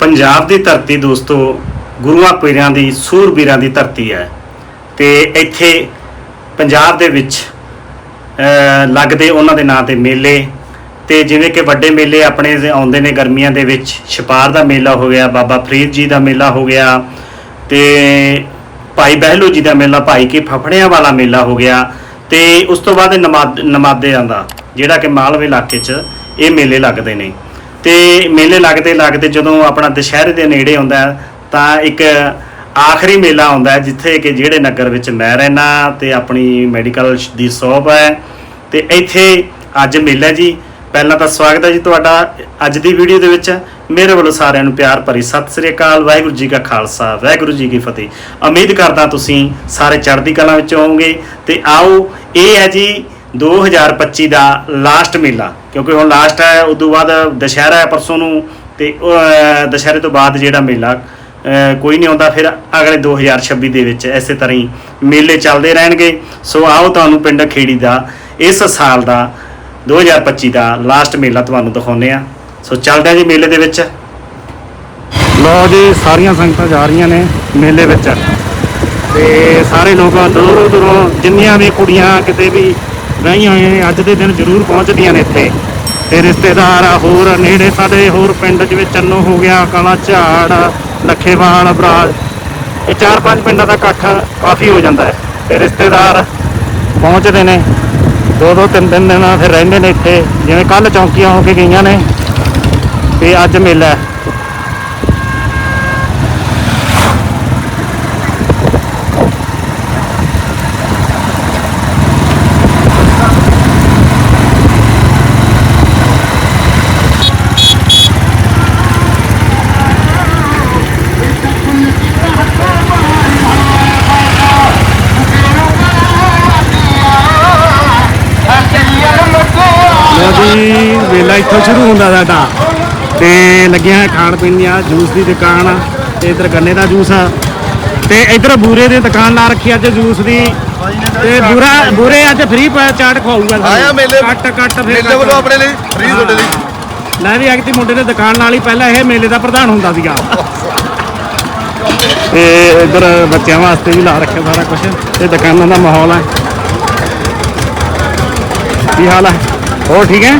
ਪੰਜਾਬ ਦੀ ਧਰਤੀ ਦੋਸਤੋ, ਗੁਰੂਆਂ ਪੀਰਾਂ ਦੀ ਸੂਰਬੀਰਾਂ ਦੀ ਧਰਤੀ ਹੈ। ਤੇ ਇੱਥੇ ਪੰਜਾਬ ਦੇ ਵਿੱਚ ਲੱਗਦੇ ਉਹਨਾਂ ਦੇ ਨਾਂ ਤੇ ਮੇਲੇ। ਤੇ ਜਿਵੇਂ ਕਿ ਵੱਡੇ ਮੇਲੇ ਆਪਣੇ ਆਉਂਦੇ ਨੇ ਗਰਮੀਆਂ ਦੇ ਵਿੱਚ। ਛਪਾਰ ਦਾ ਮੇਲਾ ਹੋ ਗਿਆ, ਬਾਬਾ ਫਰੀਦ ਜੀ ਦਾ ਮੇਲਾ ਹੋ ਗਿਆ। ਤੇ ਭਾਈ ਬਹਿਲੋ ਜੀ ਦਾ ਮੇਲਾ, ਭਾਈ ਕੇ ਫਫੜਿਆਂ ਵਾਲਾ ਮੇਲਾ ਹੋ ਗਿਆ। ਤੇ ਉਸ ਤੋਂ ਬਾਅਦ ਨਮਾਦ, ਨਮਾਦਿਆਂ ਦਾ, ਜਿਹੜਾ ਕਿ ਮਾਲਵੇ ਇਲਾਕੇ 'ਚ ਇਹ ਮੇਲੇ ਲੱਗਦੇ ਨੇ। ਤੇ ਮੇਲੇ ਲੱਗਦੇ ਲੱਗਦੇ ਜਦੋਂ ਆਪਣਾ ਦੁਸ਼ਹਿਰੇ ਦੇ ਨੇੜੇ ਆਉਂਦਾ ਤਾਂ ਇੱਕ ਆਖਰੀ ਮੇਲਾ ਆਉਂਦਾ ਜਿੱਥੇ ਕਿ ਜਿਹੜੇ ਨਗਰ ਵਿੱਚ ਮੈਂ ਰਹਿਣਾ ਤੇ ਆਪਣੀ ਮੈਡੀਕਲ ਦੀ ਸ਼ੋਪ ਹੈ। ਤੇ ਇੱਥੇ ਅੱਜ ਮੇਲਾ ਜੀ। ਪਹਿਲਾਂ ਤਾਂ ਸਵਾਗਤ ਹੈ ਜੀ ਤੁਹਾਡਾ ਅੱਜ ਦੀ ਵੀਡੀਓ ਦੇ ਵਿੱਚ। ਮੇਰੇ ਵੱਲੋਂ ਸਾਰਿਆਂ ਨੂੰ ਪਿਆਰ ਭਰੀ ਸਤਿ ਸ੍ਰੀ ਅਕਾਲ, ਵਾਹਿਗੁਰੂ ਜੀ ਕਾ ਖਾਲਸਾ, ਵਾਹਿਗੁਰੂ ਜੀ ਕੀ ਫਤਿਹ। ਉਮੀਦ ਕਰਦਾ ਤੁਸੀਂ ਸਾਰੇ ਚੜ੍ਹਦੀ ਕਲਾ ਵਿੱਚ ਹੋਵੋਗੇ। ਤੇ ਆਓ, ਇਹ ਹੈ ਜੀ 2025 ਦਾ ਲਾਸਟ ਮੇਲਾ, ਕਿਉਂਕਿ ਹੁਣ ਲਾਸਟ ਹੈ, ਉਸ ਤੋਂ ਬਾਅਦ ਦੁਸ਼ਹਿਰਾ ਹੈ ਪਰਸੋਂ ਨੂੰ ਤੇ ਦੁਸ਼ਹਿਰੇ ਤੋਂ ਬਾਅਦ ਜਿਹੜਾ ਮੇਲਾ ਕੋਈ ਨਹੀਂ ਆਉਂਦਾ, ਫਿਰ ਅਗਲੇ 2026 ਦੇ ਵਿੱਚ ਇਸੇ ਤਰ੍ਹਾਂ ਹੀ ਮੇਲੇ ਚੱਲਦੇ ਰਹਿਣਗੇ। ਸੋ ਆਓ ਤੁਹਾਨੂੰ ਪਿੰਡ ਖੇੜੀ ਦਾ, ਇਸ ਸਾਲ ਦਾ 2025 ਦਾ ਲਾਸਟ ਮੇਲਾ ਤੁਹਾਨੂੰ ਦਿਖਾਉਂਦੇ ਆ ਸੋ ਚੱਲਦੇ ਆ ਜੀ ਮੇਲੇ ਦੇ ਵਿੱਚ। ਲੋ ਜੀ, ਸਾਰੀਆਂ ਸੰਗਤਾਂ ਜਾ ਰਹੀਆਂ ਨੇ ਮੇਲੇ ਵਿੱਚ। ਤੇ ਸਾਰੇ ਲੋਕ ਦੂਰੋਂ ਦੂਰੋਂ ਜਿੰਨੀਆਂ ਵੀ ਕੁੜੀਆਂ, ਕਿਤੇ ਵੀ ਰਹੀਆਂ ਹੋਈਆਂ ਨੇ ਅੱਜ ਦੇ ਦਿਨ ਜ਼ਰੂਰ ਪਹੁੰਚਦੀਆਂ ਨੇ ਇੱਥੇ। ਤੇ ਰਿਸ਼ਤੇਦਾਰ ਆ, ਹੋਰ ਨੇੜੇ ਸਾਡੇ ਹੋਰ ਪਿੰਡ ਜਿਵੇਂ ਚੰਨੋ ਹੋ ਗਿਆ ਕਾਲਾ ਝਾੜ ਲੱਖੇਵਾਲ ਬਰਾਜ ਇਹ ਚਾਰ ਪੰਜ ਪਿੰਡਾਂ ਦਾ ਇਕੱਠ ਕਾਫੀ ਹੋ ਜਾਂਦਾ ਹੈ। ਤੇ ਰਿਸ਼ਤੇਦਾਰ ਪਹੁੰਚਦੇ ਨੇ। ਦੋ ਦੋ ਤਿੰਨ ਤਿੰਨ ਦਿਨ ਫਿਰ ਰਹਿੰਦੇ ਨੇ ਇੱਥੇ। ਜਿਵੇਂ ਕੱਲ ਚੌਂਕੀਆਂ ਹੋ ਕੇ ਗਈਆਂ ਨੇ ਤੇ ਅੱਜ ਮੇਲਾ ਹੈ ਲੋ ਜੀ ਵੇਲਾ ਇੱਥੋਂ ਸ਼ੁਰੂ ਹੁੰਦਾ ਸਾਡਾ। ਤੇ ਲੱਗਿਆ ਹੈ ਖਾਣ ਪੀਣ ਦੀਆਂ ਜੂਸ ਦੀ ਦੁਕਾਨ ਆ ਤੇ ਇਧਰ ਗੰਨੇ ਦਾ ਜੂਸ ਆ। ਤੇ ਇਧਰ ਬੂਰੇ ਦੀ ਦੁਕਾਨ ਲਾ ਰੱਖੀ ਅੱਜ ਜੂਸ ਦੀ। ਤੇ ਬੂਰਾ ਬੂਰੇ ਅੱਜ ਫ੍ਰੀ ਚਾਟ ਖਵਾਊਗਾ ਸਾਨੂੰ। ਆਇਆ ਮੇਲੇ ਕੱਟ ਕੱਟ ਫਿਰ ਮੇਲੇ ਕੱਟ। ਵੱਲੋਂ ਆਪਣੇ ਲਈ ਫ੍ਰੀ ਤੁਹਾਡੇ ਲਈ। ਮੈਂ ਵੀ ਐਕਤੀ ਮੁੰਡੇ ਦੇ ਦੁਕਾਨ ਨਾਲ ਹੀ ਪਹਿਲਾਂ ਇਹ ਮੇਲੇ ਦਾ ਪ੍ਰਧਾਨ ਹੁੰਦਾ ਸੀਗਾ। ਤੇ ਇਧਰ ਬੱਚਿਆਂ ਵਾਸਤੇ ਵੀ ਲਾ ਰੱਖਿਆ ਸਾਰਾ ਕੁਝ ਤੇ ਦੁਕਾਨਾਂ ਦਾ ਮਾਹੌਲ ਹੈ ਕੀ ਹਾਲ ਹੈ ਹੋਰ ਠੀਕ ਹੈ?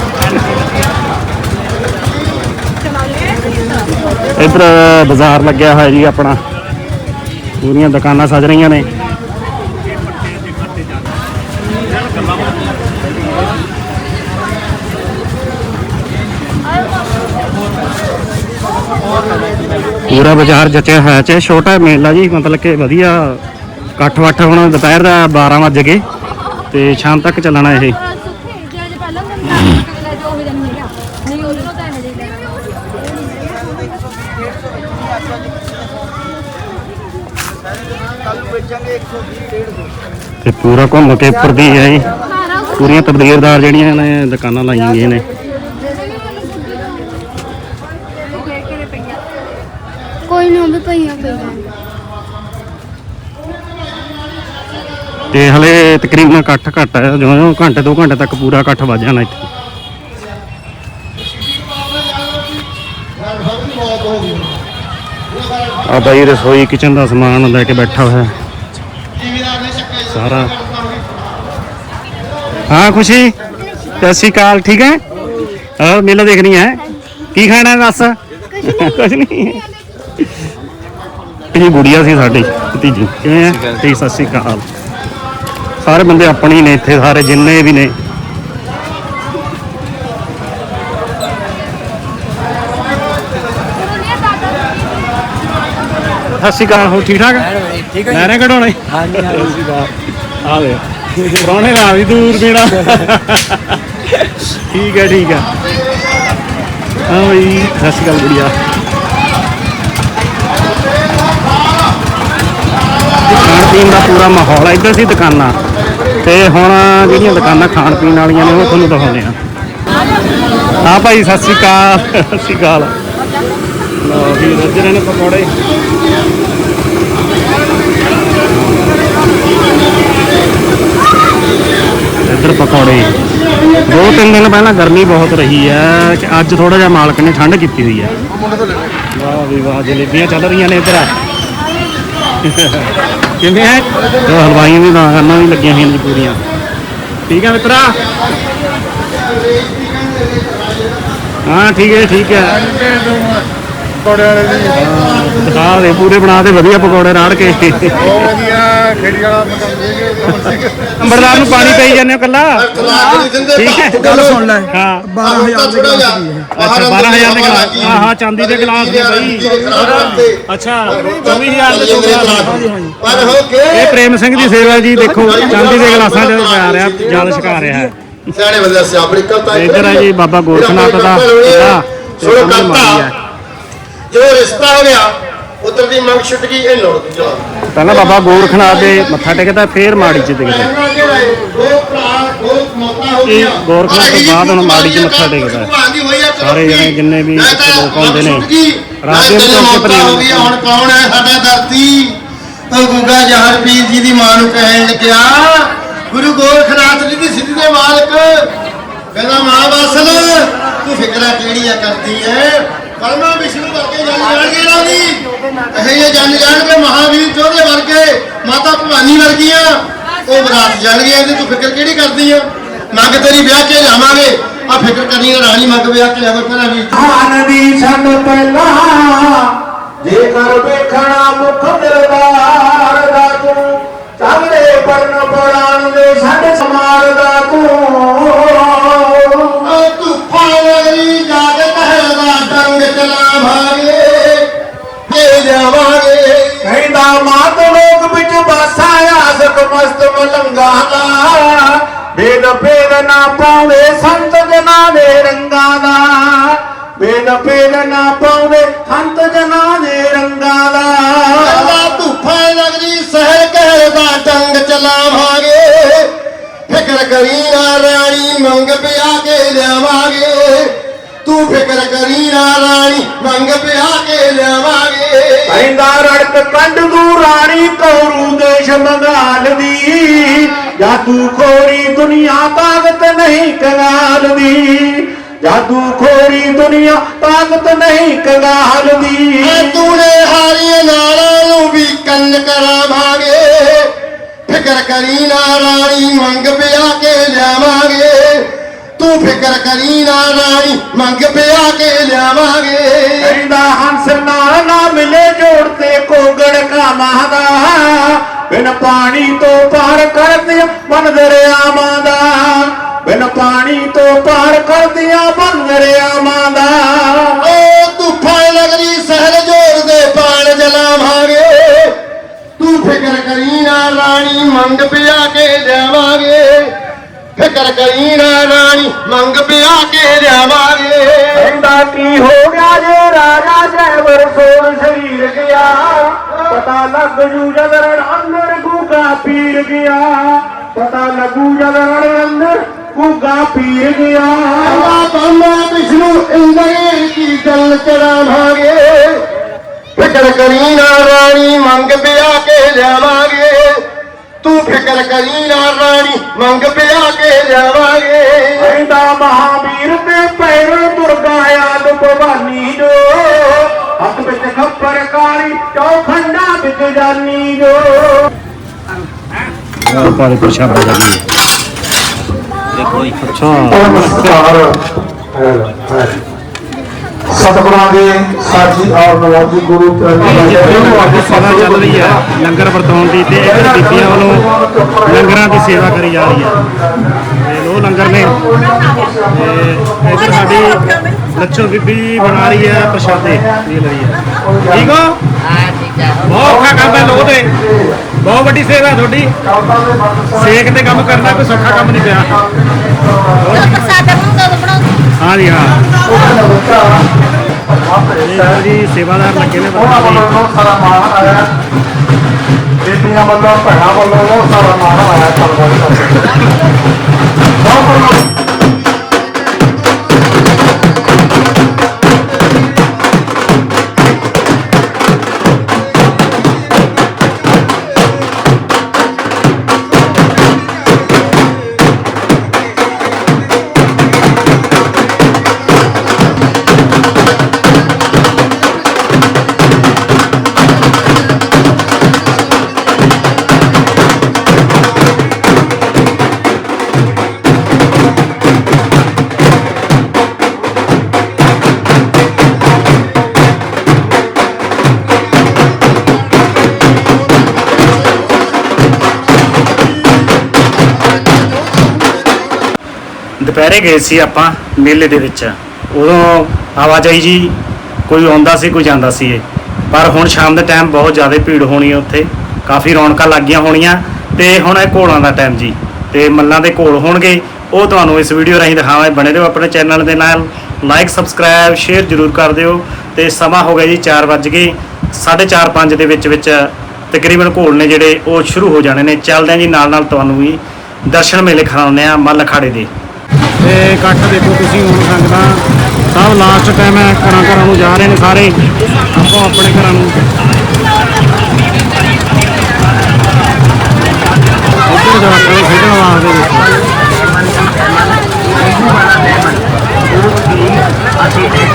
ਇਧਰ ਬਾਜ਼ਾਰ ਲੱਗਿਆ ਹੋਇਆ ਜੀ ਆਪਣਾ। ਪੂਰੀਆਂ ਦੁਕਾਨਾਂ ਸਜ ਰਹੀਆਂ ਨੇ। ਪੂਰਾ ਬਾਜ਼ਾਰ ਜਚਿਆ ਹੋਇਆ ਚਾਹੇ ਛੋਟਾ ਮੇਲਾ ਜੀ, ਮਤਲਬ ਕਿ ਵਧੀਆ। ਇਕੱਠ ਵੱਠ ਹੁਣ ਦੁਪਹਿਰ ਦਾ 12 ਵਜ ਗਏ ਤੇ ਸ਼ਾਮ ਤੱਕ ਚੱਲਣਾ ਇਹ। ਤੇ ਪੂਰਾ ਘੁੰਮ ਕੇ ਉੱਪਰ ਦੀ ਹੈ ਜੀ। ਪੂਰੀਆਂ ਤਬਦੀਰਦਾਰ ਜਿਹੜੀਆਂ ਨੇ, ਦੁਕਾਨਾਂ ਲਾਈਆਂ ਗਈਆਂ ਨੇ। ਕੋਈ ਨਾ ਵੀ ਪਈਆਂ ਪਈਆਂ ਤੇ ਹਲੇ ਤਕਰੀਬਨ ਇਕੱਠ ਘੱਟ ਹੈ, ਜਿਉਂ ਜਿਉਂ ਘੰਟੇ ਦੋ ਘੰਟੇ ਤੱਕ ਪੂਰਾ ਇਕੱਠ ਵੱਜ ਜਾਣਾ ਇੱਥੇ। ਆ ਬਾਈ ਰਸੋਈ ਕਿਚਨ ਦਾ ਸਮਾਨ ਲੈ ਕੇ ਬੈਠਾ ਹੋਇਆ। ਸਾਰਾ। ਹਾਂ, ਖੁਸ਼ੀ? ਸਤਿ ਸ਼੍ਰੀ ਅਕਾਲ, ਠੀਕ ਹੈ? ਹਾਂ ਮੇਲਾ ਦੇਖਣੀ ਹੈ? ਕੀ ਖਾਣਾ ਹੈ, ਦੱਸ? ਕੁਝ ਨਹੀਂ। ਇਹ ਗੁੜੀਆ ਸੀ ਸਾਡੀ, ਭਤੀਜੀ। ਕਿਵੇਂ ਹੈ? ਠੀਕ, ਸਤਿ ਸ਼੍ਰੀ ਅਕਾਲ। ਸਾਰੇ ਬੰਦੇ ਆਪਣੇ ਹੀ ਨੇ ਇੱਥੇ ਸਾਰੇ ਜਿੰਨੇ ਵੀ ਨੇ। ਸਤਿ ਸ਼੍ਰੀ ਅਕਾਲ ਹੋ ਠੀਕ ਠਾਕ? ਠੀਕ ਹੈ ਨਹਿਰੇ ਕਢਾਉਣੇ ਹਾਂਜੀ ਹਾਂਜੀ। ਆ ਵੇ ਪ੍ਰਾਹੁਣੇ ਲਾ ਵੀ ਦੂਰ ਬੀਣਾ ਠੀਕ ਹੈ ਠੀਕ ਹੈ। ਹਾਂ ਬਈ ਸਤਿ ਸ਼੍ਰੀ ਅਕਾਲ ਗੁੜੀਆ। ਖਾਣ ਪੀਣ ਦਾ ਪੂਰਾ ਮਾਹੌਲ ਹੈ ਇੱਧਰ ਸੀ ਦੁਕਾਨਾਂ। ਤੇ ਹੁਣ ਜਿਹੜੀਆਂ ਦੁਕਾਨਾਂ ਖਾਣ ਪੀਣ ਵਾਲੀਆਂ ਨੇ ਉਹ ਤੁਹਾਨੂੰ ਦਿਖਾਉਂਦੇ ਆ ਹਾਂ ਭਾਈ, ਸਤਿ ਸ਼੍ਰੀ ਅਕਾਲ। ਸਤਿ ਸ਼੍ਰੀ ਅਕਾਲ। ਲਓ ਵੀ ਰੱਜ ਰਹੇ ਨੇ ਪਕੌੜੇ। ਇੱਧਰ ਪਕੌੜੇ। ਦੋ ਤਿੰਨ ਦਿਨ ਪਹਿਲਾਂ ਗਰਮੀ ਬਹੁਤ ਰਹੀ ਹੈ ਕਿ ਅੱਜ ਥੋੜਾ ਜਿਹਾ ਮਾਲਕ ਨੇ ਠੰਡ ਕੀਤੀ ਹੋਈ ਹੈ। ਵਾਹ ਵੀ ਵਾਹ, ਜਲੇਬੀਆਂ ਚੱਲ ਰਹੀਆਂ ਨੇ ਇੱਧਰ। ਕਿਵੇਂ ਹੈ ਉਹ ਹਲਵਾਈਆਂ ਵੀ ਨਾ ਕਰਨਾ ਵੀ ਲੱਗੀਆਂ ਹੋਈਆਂ ਜੀ ਪੂਰੀਆਂ। ਠੀਕ ਹੈ ਮਿੱਤਰਾ? ਹਾਂ ਠੀਕ ਹੈ ਠੀਕ ਹੈ। ਪਕੌੜੇ ਵਾਲੇ ਦੀ ਹਾਂ, ਦਿਖਾ ਦੇ ਪੂਰੇ ਬਣਾ ਦੇ ਵਧੀਆ ਪਕੌੜੇ ਰਾੜ ਕੇ। ਬਹੁਤ ਵਧੀਆ ਖੇੜੀ ਵਾਲਾ ਮਕਾਨ ਨੰਬਰਦਾਰ ਨੂੰ ਪਾਣੀ ਪਈ ਜਾਂਦੇ ਹੋ ਕੱਲਾ ਠੀਕ ਹੈ। ਗੱਲ ਸੁਣ ਲੈ। ਹਾਂ। 12000 ਦੇ ਗਲਾਸ ਦੀ ਹੈ। ਅੱਛਾ 12000 ਦੇ ਗਲਾਸ। ਹਾਂ ਹਾਂ ਚਾਂਦੀ ਦੇ ਗਲਾਸ ਨੇ ਬਈ। ਅੱਛਾ 24000 ਦੇ ਦੋ ਪਰ ਹੋ ਕੇ ਇਹ ਪ੍ਰੇਮ ਸਿੰਘ ਦੀ ਸੇਵਾ ਜੀ ਦੇਖੋ ਚਾਂਦੀ ਦੇ ਗਲਾਸਾਂ 'ਚ ਪਿਆ ਰਿਹਾ ਜਲ ਛਕਾ ਰਿਹਾ। ਹੈ ਸਿਆਣੇ ਬੰਦੇ ਸੇ ਆਪਣੀ ਕਵਤਾ ਤੇ ਇੱਧਰ ਹੈ ਜੀ ਬਾਬਾ ਗੋਰਖਨਾਥ ਦਾ ਸੁਣੋ ਕਰਤਾ। ਜੋ ਰਿਸ਼ਤਾ ਹੋ ਗਿਆ ਉਧਰ ਦੀ ਮੰਗ ਛੁੱਟ ਗਈ ਇਹ ਲੋੜ ਦੀ ਜਵਾਬ ਪਹਿਲਾਂ ਬਾਬਾ ਗੋਰਖਨਾਥ ਦੇ ਮੱਥਾ ਟੇਕਦਾ ਫੇਰ ਮਾੜੀ 'ਚ ਟੇਕਦਾ ਦੋ ਭਰਾ ਦੋ ਮੌਤਾਂ ਹੋ ਇਹ ਗਈਆਂ ਗੋਰਖਨਾਥ ਤੋਂ ਬਾਅਦ ਹੁਣ ਮਾੜੀ 'ਚ ਮੱਥਾ ਟੇਕਦਾ। ਹੈ। ਸਾਰੇ ਜਣੇ ਜਿੰਨੇ ਵੀ ਲੋਕ ਆਉਂਦੇ ਨੇ, ਰਾਜੇ ਨੂੰ ਚੌਕ ਤੇ ਹੋ ਗਈ ਹੁਣ ਕੌਣ ਹੈ ਸਾਡਾ ਧਰਤੀ ਉਹ ਗੁੱਗਾ ਜਹਰ ਪੀਰ ਜੀ ਦੀ ਮਾਂ ਨੂੰ ਕਹਿਣ ਲੱਗਿਆ ਗੁਰੂ ਗੋਰਖਨਾਥ ਜੀ ਦੀ ਸਿੱਧੀ ਦੇ ਮਾਲਕ। ਕਹਿੰਦਾ ਮਾਂ ਬਾਸਲ ਤੂੰ ਫਿਕਰਾਂ ਕਿਹੜੀਆਂ ਕਰਦੀ ਐ? ਪਰਮਾ ਵਿਸ਼ਨੂੰ ਵਰਗੇ ਜਨ ਜਾਣਗੇ ਨਾ ਦੀ। ਇਹ ਇਹ ਜਨ ਜਾਣਗੇ ਮਹਾਵੀਰ ਜੋਧੇ ਵਰਗੇ ਮਾਤਾ ਭਵਾਨੀ ਵਰਗੀਆਂ ਉਹ ਬਰਾਤ ਜਾਣਗੀਆਂ ਇਹਦੀ ਤੂੰ ਫਿਕਰ ਕਿਹੜੀ ਕਰਦੀ ਆ? ਮੰਗ ਤੇਰੀ ਵਿਆਹ ਕੇ ਲਿਆਵਾਂਗੇ। ਆ ਫਿਕਰ ਕਰਨੀ ਨਾ ਰਾਣੀ ਮੰਗ ਵਿਆਹ ਕੇ ਲਿਆਵਾਂ ਪਹਿਲਾਂ ਵੀ। ਹਾਨ ਦੀ ਪਹਿਲਾਂ ਚਲਾਵਾਂਗੇ ਕੇ ਜਾਵਾਂਗੇ। ਕਹਿੰਦਾ ਮਾਤ ਲੋਕ ਵਿੱਚ ਬਾਸਾ ਆਸਕ ਮਸਤ ਮਲੰਗਾ ਦਾ। ਬੇਦ ਭੇਦ ਨਾ ਪਾਵੇ ਸੰਤ ਜਨਾਂ ਦੇ ਰੰਗਾਂ ਦਾ। ਬੇਦ ਭੇਦ ਨਾ ਪਾਵੇ ਸੰਤ ਜਨਾਂ ਦੇ। ਰੰਗਾਂ ਦਾ ਅੱਲਾ ਤੂਫਾਨ ਵਗਰੀ ਸਹਿਰ ਕਹਿਦਾ ਡੰਗ ਚਲਾਵਾਂਗੇ। ਫਿਕਰ ਕਰੀ ਨਾ ਰਾਣੀ ਮੰਗ ਪਿਆ ਕੇ ਲਿਆਵਾਂਗੇ। ਤੂੰ ਫਿਕਰ ਕਰੀ ਨਾ ਰਾਣੀ ਮੰਗ ਪਿਆ ਕੇ ਲਿਆਵਾਂਗੇ। ਕਹਿੰਦਾ ਰੜਕ ਕੰਡ ਦੂ ਰਾਣੀ ਕੌਰੂ ਦੇਸ਼ ਮੰਗਾਲ ਦੀ। ਜਾਦੂ ਖੋਰੀ ਦੁਨੀਆ ਤਾਕਤ ਨਹੀਂ ਕੰਗਾਲ ਦੀ। ਜਾਦੂ ਖੋਰੀ ਦੁਨੀਆ ਤਾਕਤ ਨਹੀਂ ਕੰਗਾਲ ਦੀ। ਤੂਨੇ ਹਾਰੀਆਂ ਨਾਲਾਂ ਨੂੰ ਵੀ ਕੰਨ ਕਰਾਵਾਂਗੇ। ਫਿਕਰ ਕਰੀ ਨਾ ਰਾਣੀ ਮੰਗ ਪਿਆ ਕੇ ਲਿਆਵਾਂਗੇ। ਤੂੰ ਫਿਕਰ ਕਰੀ ਨਾ ਰਾਣੀ, ਮੰਗ ਪਿਆ ਕੇ ਲਿਆਵਾਂਗੇ। ਕਹਿੰਦਾ ਹੰਸ ਨਾਲ ਨਾ ਮਿਲੇ ਜੋੜ ਤੇ ਕੋਗੜ ਕਾਮਾਂ ਦਾ। ਬਿਨ ਪਾਣੀ ਤੋਂ ਪਾਰ ਕਰਦਿਆਂ ਬਨ ਦਰਿਆਵਾਂ ਦਾ। ਬਿਨ ਪਾਣੀ ਤੋਂ ਪਾਰ ਕਰਦਿਆਂ ਫਿਕਰ ਕਰੀ ਨਾ ਰਾਣੀ ਮੰਗ ਪਿਆ ਕੇ ਲਿਆਵਾਂਗੇ। ਕਹਿੰਦਾ ਕੀ ਹੋ ਗਿਆ ਜੇ ਰਾਜਾ ਜੈਵਰ ਸੋਲ ਸ਼ਰੀਰ ਗਿਆ? ਪਤਾ ਲੱਗ ਜੂ ਜਦ ਰਣ ਅੰਦਰ ਗੂਗਾ ਪੀਰ ਗਿਆ। ਪਤਾ ਲੱਗੂ ਜਦ ਰਣ ਅੰਦਰ ਗੂਗਾ ਪੀਰ ਗਿਆ। ਅੱਲਾ ਬਾਮਾ ਵਿਸ਼ਨੂੰ ਇੰਦਰੇ ਕੀ ਗੱਲ ਚੜਾਵਾਂਗੇ। ਫਿਕਰ ਕਰੀ ਨਾ ਰਾਣੀ ਮੰਗ ਪਿਆ ਕੇ ਲਿਆਵਾਂਗੇ। ਤੂੰ ਫਿਕਰ ਕਰੀ ਨਾ ਰਾਣੀ ਮੰਗ ਪਿਆ ਕੇ ਲਿਆਵਾਂਗੇ। ਕਹਿੰਦਾ ਮਹਾਵੀਰ ਤੇ ਪੈਰ ਦੁਰਗਾ ਯਾਦ ਭਵਾਨੀ ਜੋ। ਹੱਥ ਵਿੱਚ ਖੱਪਰ ਕਾਲੀ ਚੌਖੰਡਾ ਵਿੱਚ ਜਾਨੀ ਜੋ। ਪਾਰੇ ਪ੍ਰਸ਼ਾਦਾ ਜੀ ਦੇਖੋ ਜੀ ਅੱਛਾ ਨਮਸਕਾਰ ਸਤਿਗੁਰਾਂ ਦੇ ਸਾਜੀ ਔਰ ਨਵਾਜੀ ਗੁਰੂ ਚੱਲ ਰਹੀ ਹੈ ਲੰਗਰ ਵਰਤਾਉਣ ਦੀ ਤੇ ਇੱਧਰ ਬੀਬੀਆਂ ਵੱਲੋਂ ਲੰਗਰਾਂ ਦੀ ਸੇਵਾ ਕਰੀ ਜਾ ਰਹੀ ਹੈ। ਤੇ ਲੋ ਲੰਗਰ ਨੇ, ਤੇ ਇੱਧਰ ਸਾਡੀ ਲੱਛੋ ਬੀਬੀ ਬਣਾ ਰਹੀ ਹੈ, ਪ੍ਰਸ਼ਾਦੇ ਇਹ ਲਈ ਹੈ। ਠੀਕ ਹੋ? ਹਾਂ ਠੀਕ ਹੈ ਬਹੁਤ ਔਖਾ ਕੰਮ ਹੈ ਲੋ ਤੇ। ਬਹੁਤ ਵੱਡੀ ਸੇਵਾ ਤੁਹਾਡੀ। ਸੇਕ ਤੇ ਕੰਮ ਕਰਨਾ ਕੋਈ ਸੌਖਾ ਕੰਮ ਨਹੀਂ ਪਿਆ। ਪ੍ਰਸਾਦ ਬਣਾਉਂਦਾ ਹਾਂ ਜੀ ਹਾਂ। ਜੀ, ਸੇਵਾਦਾਰ ਲੱਗੇ ਨੇ ਬਹੁਤ ਸਾਰਾ ਮਾਣ ਆਇਆ ਬੀਬੀਆਂ ਵੱਲੋਂ ਭੈਣਾਂ ਵੱਲੋਂ ਬਹੁਤ ਸਾਰਾ ਮਾਣ ਆਇਆ ਚੱਲਦਾ ਬਹੁਤ ਬਹੁਤ ਦੁਪਹਿਰੇ ਗਏ ਸੀ ਆਪਾਂ ਮੇਲੇ ਦੇ ਵਿੱਚ। ਉਦੋਂ ਆਵਾਜਾਈ ਜੀ ਕੋਈ ਆਉਂਦਾ ਸੀ, ਕੋਈ ਜਾਂਦਾ ਸੀ ਇਹ। ਪਰ ਹੁਣ ਸ਼ਾਮ ਦੇ ਟਾਈਮ ਬਹੁਤ ਜ਼ਿਆਦਾ ਭੀੜ ਹੋਣੀ ਹੈ ਉੱਥੇ। ਕਾਫੀ ਰੌਣਕਾਂ ਲੱਗੀਆਂ ਹੋਣੀਆਂ ਤੇ ਹੁਣ ਇਹ ਘੋਲਾਂ ਦਾ ਟਾਈਮ ਜੀ। ਤੇ ਮੱਲਾਂ ਦੇ ਘੋਲ ਹੋਣਗੇ। ਉਹ ਤੁਹਾਨੂੰ ਇਸ ਵੀਡੀਓ ਰਾਹੀਂ ਦਿਖਾਵਾਂਗੇ। ਬਣੇ ਰਹੋ ਆਪਣੇ ਚੈਨਲ ਦੇ ਨਾਲ। ਲਾਈਕ ਸਬਸਕ੍ਰਾਈਬ ਸ਼ੇਅਰ ਜ਼ਰੂਰ ਕਰ ਦਿਓ। ਤੇ ਸਮਾਂ ਹੋ ਗਿਆ ਜੀ 4 ਵੱਜ ਗਏ। 4:30 5 ਦੇ ਵਿੱਚ ਵਿੱਚ ਤਕਰੀਬਨ ਘੋਲ ਨੇ ਜਿਹੜੇ ਉਹ ਸ਼ੁਰੂ ਹੋ ਜਾਣੇ ਨੇ। ਚੱਲਦੇ ਹਾਂ ਜੀ ਨਾਲ ਨਾਲ ਤੁਹਾਨੂੰ ਵੀ ਦਰਸ਼ਨ ਮੇਲੇ ਖਿਲਾਉਂਦੇ ਆ ਮੱਲ ਅਖਾੜੇ ਦੇ। ਤੇ ਇਕੱਠ ਦੇਖੋ ਤੁਸੀਂ ਹੁਣ ਸੰਗਤਾਂ, ਸਭ ਲਾਸਟ ਟਾਈਮ ਹੈ, ਘਰਾਂ ਘਰਾਂ ਨੂੰ ਜਾ ਰਹੇ ਨੇ ਸਾਰੇ। ਆਪੋ ਆਪਣੇ ਘਰਾਂ ਨੂੰ। ਉੱਧਰ ਜਵਾਕਾਂ ਨੂੰ ਖੇਡਣ ਵਾਸਤੇ ਚੱਲ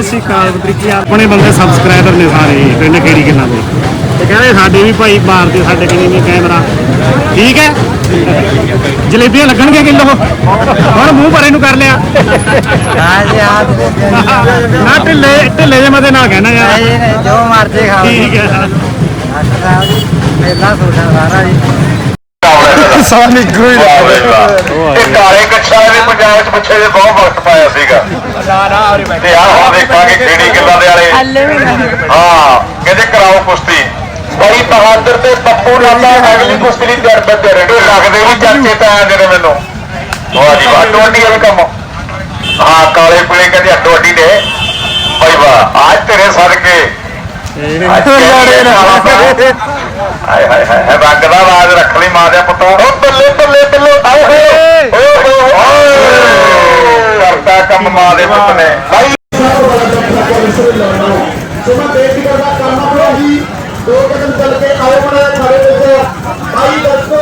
ਸਤਿ ਸ਼੍ਰੀ ਅਕਾਲ ਬਤਰੀਕੀ ਆਪਣੇ ਬੰਦੇ ਸਬਸਕ੍ਰਾਈਬਰ ਨੇ ਸਾਰੇ ਪਿੰਡ ਖੇੜੀ ਕਿੰਨਾ ਦੇ? ਤੇ ਕਹਿੰਦੇ ਸਾਡੇ ਵੀ ਭਾਈ ਮਾਰਦੇ ਸਾਡੇ ਕਿੰਨੀ ਨਹੀਂ ਕੈਮਰਾ ਠੀਕ ਹੈ? ਜਲੇਬੀਆਂ ਲੱਗਣਗੇ ਕਿਲੋ? ਹੁਣ ਮੂੰਹ ਭਰੇ ਨੂੰ ਕਰ ਲਿਆ। ਨਾ ਢਿੱਲੇ ਢਿੱਲੇ ਜੇ ਮਦੇ ਨਾਲ ਕਹਿਣਾ ਯਾਰ। ਜੋ ਮਰਜ਼ੀ ਖਾਓ ਠੀਕ ਹੈ। ਮੇਲਾ ਤੁਹਾਡਾ ਸਾਰਾ ਜੀ। ਸਾਨੀ ਕੋਈ ਵਾਹ। ਕਾਲੇ ਕੱਛਾ ਵੀ ਪੰਜਾਬ 'ਚ ਪਿੱਛੇ ਜੇ ਬਹੁਤ ਵਕਤ ਪਾਇਆ ਸੀਗਾ। ਤੇ ਆ ਹੁਣ ਦੇਖਾਂਗੇ ਕਿਹੜੀ ਗੱਲਾਂ ਦੇ ਵਾਲੇ। ਹਾਂ ਕਹਿੰਦੇ ਕਰਾਓ ਕੁਸ਼ਤੀ। ਬਈ ਬਹਾਦਰ ਤੇ ਪੱਪੂ ਨਾਲਾ ਅਗਲੀ ਕੁਸ਼ਤੀ ਦੀ ਤਿਆਰ ਬੱਦੇ ਰਹੇ ਲੱਗਦੇ ਵੀ ਚਾਚੇ ਤਾਂ ਆਏ ਨੇ ਮੈਨੂੰ। ਵਾਹ ਜੀ ਵਾਹ ਟੋਡੀ ਵਾਲੀ ਕੰਮ। ਹਾਂ ਕਾਲੇ ਪੀਲੇ ਕਹਿੰਦੇ ਅੱਡੋ ਅੱਡੀ ਨੇ ਬਈ ਵਾਹ ਅੱਜ ਤੇਰੇ ਸਦਕੇ। ਹਾਏ ਹਾਏ ਹਾਏ ਹਾਏ ਰੰਗ ਦਾ ਰਾਜ ਰੱਖ ਲਈ ਮਾਂ ਦੇ ਪੁੱਤੋਂ ਓ ਬੱਲੇ ਬੱਲੇ ਬੱਲੇ ਆਏ ਹੋਏ ਓ ਹੋ ਕਰਤਾ ਕੰਮ ਮਾਂ ਦੇ ਪੁੱਤ ਨੇ। ਭਾਈ ਸੋ ਮੈਂ ਬੇਨਤੀ ਕਰਦਾ ਕਰਨਾ ਪੜਾ ਹੀ ਦੋ ਕਦਮ ਚੱਲ ਕੇ ਆਓ ਬਣਾ ਖੜੇ ਵਿੱਚ ਭਾਈ ਦੱਸੋ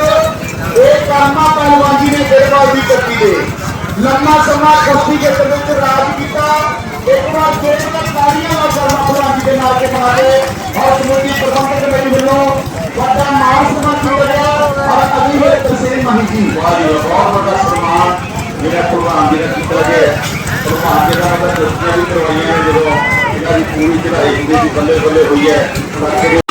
ਇਹ ਕਰਮਾ ਪਹਿਲਵਾਨ ਜੀ ਨੇ ਗੇੜਬਾਜ਼ੀ ਕੱਟੀ ਦੇ ਲੰਮਾ ਸਮਾਂ ਕੁਸ਼ਤੀ ਦੇ ਵਿੱਚ ਰਾਜ ਕੀਤਾ ਇੱਕ ਵਾਰ ਫੇਰ ਮੈਂ ਤਾੜੀਆਂ ਨਾਲ ਕਰਮਾ ਪਹਿਲਵਾਨ ਜੀ ਦੇ ਨਾਲ ਕੇ ਬਣਾ ਕੇ ਔਰ ਕਮੇਟੀ ਪ੍ਰਬੰਧਕ ਕਮੇਟੀ ਵੱਲੋਂ ਵੱਡਾ ਮਾਨ ਸਨਮਾਨ ਕੀਤਾ ਗਿਆ ਔਰ ਅਗਲੀ ਹੋਏ ਤਸਲੀਮ ਮਾਹੀ ਜੀ ਵਾਹ ਜੀ ਵਾਹ, ਬਹੁਤ ਵੱਡਾ ਸਨਮਾਨ। ਜਿਹੜਾ ਪ੍ਰਧਾਨ ਜੀ ਦਾ ਕੀਤਾ ਗਿਆ। ਪ੍ਰਧਾਨ ਜੀ ਦਾ ਦਸਤੀਆਂ ਵੀ ਕਰਵਾਈਆਂ ਜਦੋਂ ਇਹਨਾਂ ਦੀ ਪੂਰੀ ਚੜਾਈ ਹੁੰਦੀ ਸੀ ਬੱਲੇ ਬੱਲੇ ਹੋਈ ਹੈ